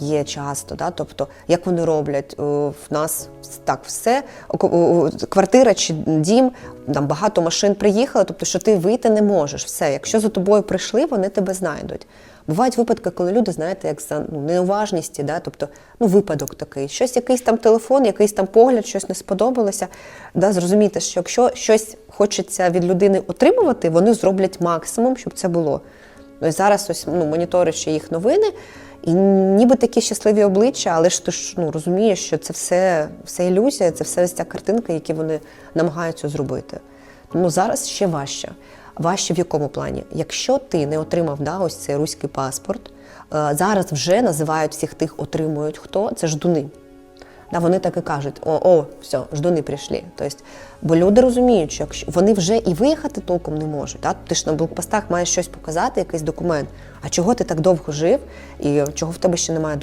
Є часто, да? тобто як вони роблять в нас так все квартира чи дім, там багато машин приїхали, тобто що ти вийти не можеш. Все, якщо за тобою прийшли, вони тебе знайдуть. Бувають випадки, коли люди, знаєте, як за ну, да? тобто ну, випадок такий, щось, якийсь там телефон, якийсь там погляд, щось не сподобалося. Да? Зрозуміти, що якщо щось хочеться від людини отримувати, вони зроблять максимум, щоб це було. Ось зараз ось ну, моніторячи їх новини, і ніби такі щасливі обличчя, але ж ти ж ну, розумієш, що це все, все ілюзія, це все ось ця картинка, які вони намагаються зробити. Тому зараз ще важче. Важче в якому плані? Якщо ти не отримав да, ось цей руський паспорт, е, зараз вже називають всіх тих, отримують хто, це ждуни. Да, вони так і кажуть: о, о, все, ждуни прийшли. Тобто, бо люди розуміють, що якщо вони вже і виїхати толком не можуть. Да? Ти ж на блокпостах маєш щось показати, якийсь документ. А чого ти так довго жив і чого в тебе ще немає